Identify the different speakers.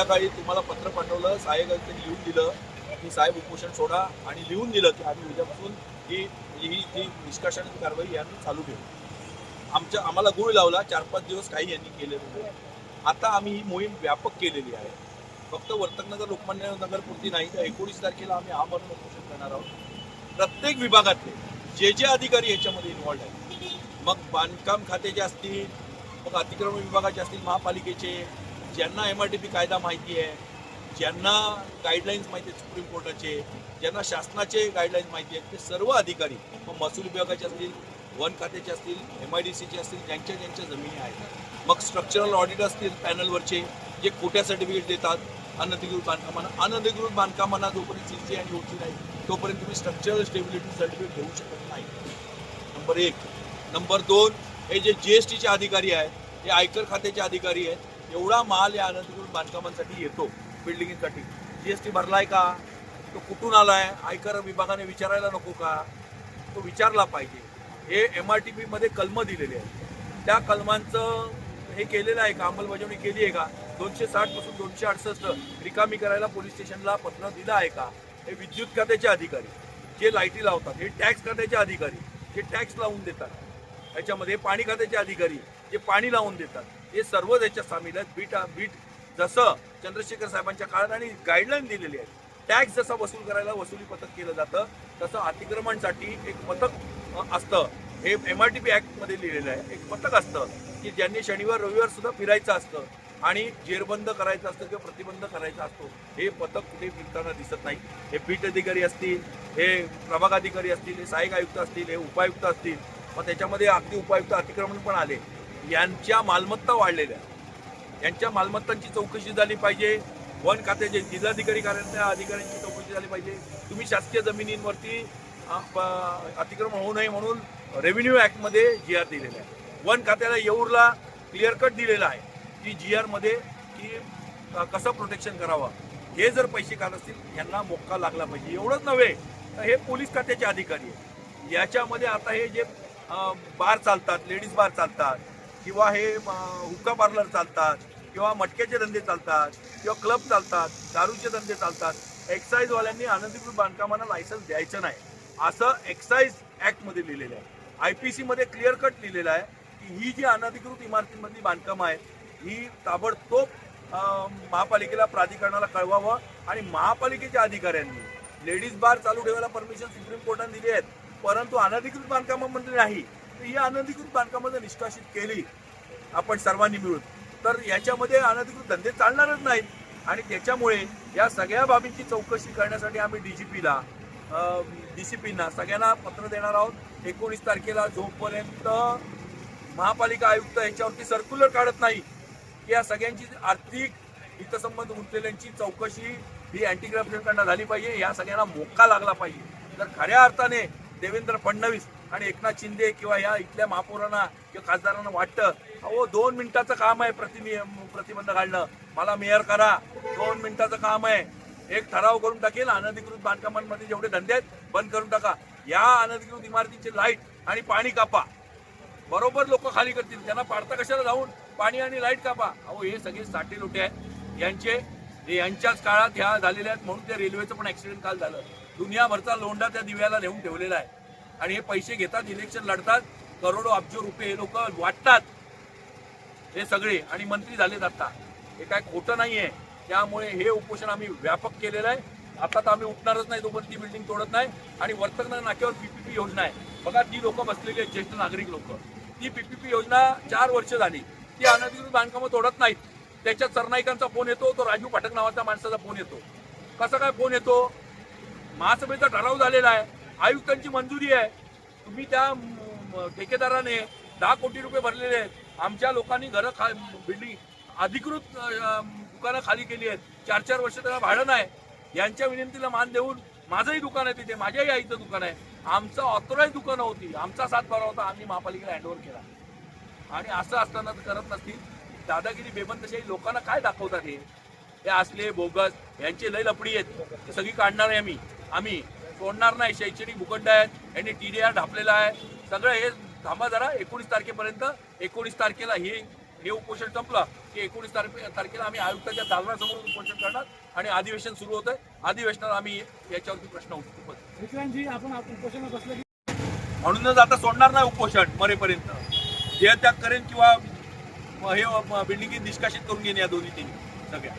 Speaker 1: संध्याकाळी तुम्हाला पत्र पाठवलं साहेब त्यांनी लिहून दिलं की साहेब उपोषण सोडा आणि लिहून दिलं की आम्ही उद्यापासून ही ही जी निष्काशनाची कारवाई यांनी चालू ठेवू. आमच्या आम्हाला गुळ लावला चार पाच दिवस काही यांनी केले नाही. आता आम्ही ही मोहीम व्यापक केलेली आहे. फक्त वर्तकनगर लोकमान्य नगरपुरती नाही तर एकोणीस तारखेला आम्ही आमरण उपोषण करणार आहोत. प्रत्येक विभागातले जे जे अधिकारी याच्यामध्ये इन्व्हॉल्ड आहेत. मग बांधकाम खात्याचे असतील मग अतिक्रमण विभागाचे असतील महापालिकेचे ज्यांना एम आर टी पी कायदा माहिती आहे ज्यांना गाईडलाईन्स माहिती आहेत सुप्रीम कोर्टाचे ज्यांना शासनाचे गाईडलाईन्स माहिती आहेत ते सर्व अधिकारी मग महसूल विभागाचे असतील वन खात्याचे असतील एम आय डी सीचे असतील ज्यांच्या ज्यांच्या जमिनी आहेत. मग स्ट्रक्चरल ऑडिट असतील पॅनलवरचे जे खोट्या सर्टिफिकेट देतात अनधिकृत बांधकामांना अनधिकृत बांधकामांना जोपर्यंत सी सी आणि होती नाही तोपर्यंत तुम्ही स्ट्रक्चरल स्टेबिलिटी सर्टिफिकेट घेऊ शकत नाही. नंबर एक. नंबर दोन हे जे जी एस टीचे अधिकारी आहेत हे आयकर खात्याचे अधिकारी आहेत एवढा माल या अनधिकृत बांधकामांसाठी येतो बिल्डिंगसाठी जी एस टी भरलाय का? तो कुठून आलाय? आयकर विभागाने विचारायला नको का? तो विचारला पाहिजे. हे एम आर टी पीमध्ये कलमं दिलेले आहेत. त्या कलमांचं हे केलेलं आहे का? अंमलबजावणी केली आहे का? दोनशे साठपासून दोनशे अडसष्ट रिकामी करायला पोलीस स्टेशनला पत्र दिलं आहे का? हे विद्युत खात्याचे अधिकारी जे लाईटी लावतात हे टॅक्स खात्याचे अधिकारी जे टॅक्स लावून देतात. याच्यामध्ये पाणी खात्याचे अधिकारी जे पाणी लावून देतात. हे सर्व त्याच्यात सामील आहेत बीट बीट जसं चंद्रशेखर साहेबांच्या काळात आणि गाईडलाईन दिलेली आहे. टॅक्स जसा वसूल करायला वसुली पथक केलं जातं तसं अतिक्रमणसाठी एक पथक असतं. हे एम आर टी पी ॲक्टमध्ये लिहिलेलं आहे. एक पथक असतं की ज्यांनी शनिवार रविवार सुद्धा फिरायचं असतं आणि जेरबंद करायचं असतं किंवा प्रतिबंध करायचा असतो हे पथक कुठे फिरताना दिसत नाही. हे पीठ अधिकारी असतील हे प्रभाग अधिकारी असतील हे सहाय्यक आयुक्त असतील हे उपायुक्त असतील. मग त्याच्यामध्ये अगदी उपायुक्त अतिक्रमण पण आले. यांच्या मालमत्ता वाढलेल्या यांच्या मालमत्तांची चौकशी झाली पाहिजे. वन खात्याचे जिल्हाधिकारी कार्यालय अधिकाऱ्यांची चौकशी झाली पाहिजे. तुम्ही शासकीय जमिनींवरती अतिक्रमण होऊ नये म्हणून रेव्हेन्यू ॲक्टमध्ये जी आर दिलेला आहे. वन खात्याला येऊरला क्लिअर कट दिलेला आहे. की जी आरमध्ये की कसं प्रोटेक्शन करावं? हे जर पैसे काढत असतील यांना मोक्का लागला पाहिजे. एवढंच नव्हे तर हे पोलीस खात्याचे अधिकारी आहेत. याच्यामध्ये आता हे जे बार चालतात लेडीज बार चालतात किंवा हे हुक्का पार्लर चालतात किंवा मटक्याचे धंदे चालतात किंवा क्लब चालतात दारूचे धंदे चालतात एक्साईजवाल्यांनी अनधिकृत बांधकामांना लायसन्स द्यायचं नाही. असं एक्साईज ॲक्टमध्ये लिहिलेलं आहे. आय पी सीमध्ये क्लिअर कट लिहिलेलं आहे की ही जी अनधिकृत इमारतींमधली बांधकामं आहेत ही ताबडतोब महापालिकेला प्राधिकरणाला कळवावं आणि महापालिकेच्या अधिकाऱ्यांनी लेडीज बार चालू ठेवायला परमिशन सुप्रीम कोर्टाने दिली आहेत. परंतु अनधिकृत बांधकामामध्ये नाही. ही अनधिकृत बांधकामाचं निष्कासित केली आपण सर्वांनी मिळून तर याच्यामध्ये अनधिकृत धंदे चालणारच नाहीत. आणि त्याच्यामुळे या सगळ्या बाबींची चौकशी करण्यासाठी आम्ही डी जी पीला डी सी पींना सगळ्यांना पत्र देणार आहोत. एकोणीस तारखेला जोपर्यंत महापालिका आयुक्त याच्यावरती सर्क्युलर काढत नाही की या सगळ्यांची आर्थिक हितसंबंध गुंतलेल्यांची चौकशी ही अँटी करप्शनकडनं झाली पाहिजे. या सगळ्यांना मोका लागला पाहिजे. तर खऱ्या अर्थाने देवेंद्र फडणवीस आणि एकनाथ शिंदे किंवा या इथल्या महापौरांना किंवा खासदारांना वाटतं अहो दोन मिनिटाचं काम आहे प्रतिनियम प्रतिबंध काढणं मला मेयर करा. दोन मिनिटाचं काम आहे. एक ठराव करून टाकेल अनधिकृत बांधकामांमध्ये जेवढे धंदे आहेत बंद करून टाका. या अनधिकृत इमारतीचे लाइट आणि पाणी कापा. बरोबर लोक खाली करतील. त्यांना पाडता कशाला जाऊन पाणी आणि लाइट कापा? अहो हे सगळे साठे लोटे आहेत. यांचे हे यांच्याच काळात ह्या झालेल्या आहेत म्हणून त्या रेल्वेचं पण ॲक्सिडेंट काल झालं. दुनियाभरचा लोंडा त्या दिव्याला नेऊन ठेवलेला आहे. आणि हे पैसे घेतात इलेक्शन लढतात करोडो अब्जो रुपये हे लोक वाटतात. हे सगळे आणि मंत्री झालेत आता. हे काय खोटं नाही आहे त्यामुळे हे उपोषण आम्ही व्यापक केलेलं आहे. आता तर आम्ही उठणारच नाही तोपर्यंत ती बिल्डिंग तोडत नाही. आणि वर्तकनगर नाक्यावर पीपीपी योजना आहे. बघा ती लोक बसलेली आहेत ज्येष्ठ नागरिक लोक. ती पीपीपी योजना चार वर्ष झाली. ती अनधिकृत बांधकामं तोडत नाहीत. त्याच्यात सरनाईकांचा फोन येतो तो राजू पाठक नावाचा माणसाचा फोन येतो. कसा काय फोन येतो? महासभेचा ठराव झालेला आहे. आयुक्तांची मंजुरी आहे. तुम्ही त्या ठेकेदाराने दहा कोटी रुपये भरलेले आहेत. आमच्या लोकांनी घरं खा बिल्डिंग अधिकृत दुकानं खाली केली आहेत. चार चार वर्ष त्याला भाडं नाही. यांच्या विनंतीला मान देऊन माझंही दुकान आहे तिथे. माझ्याही आईचं दुकान आहे. आमचं ऑथोराईज दुकानं होती. आमचा सातबारा होता. आम्ही महापालिकेला हँडओव्हर केला. आणि असं असताना तर करत नसतील. दादागिरी बेबंदशाही लोकांना काय दाखवतात हे? हे असले बोगस यांचे लय लपडी आहेत. ते सगळी काढणार आहे आम्ही. आम्ही सोडणार नाही. शैक्षणिक भूखंड आहेत यांनी टी डी आर ढापलेला आहे. सगळं हे थांबा जरा. एकोणीस तारखेपर्यंत एकोणीस तारखेला ही हे उपोषण संपलं की एकोणीस तारखे तारखेला आम्ही आयुक्ताच्या दालनासमोर उपोषण करणार आणि अधिवेशन सुरू होतंय. अधिवेशनात आम्ही याच्यावरती प्रश्न उपस्थित म्हणूनच आता सोडणार नाही उपोषण मरेपर्यंत. जे त्या करेन किंवा हे बिल्डिंग निष्कासित करून घेईन या दोन्ही तिन्ही सगळ्या.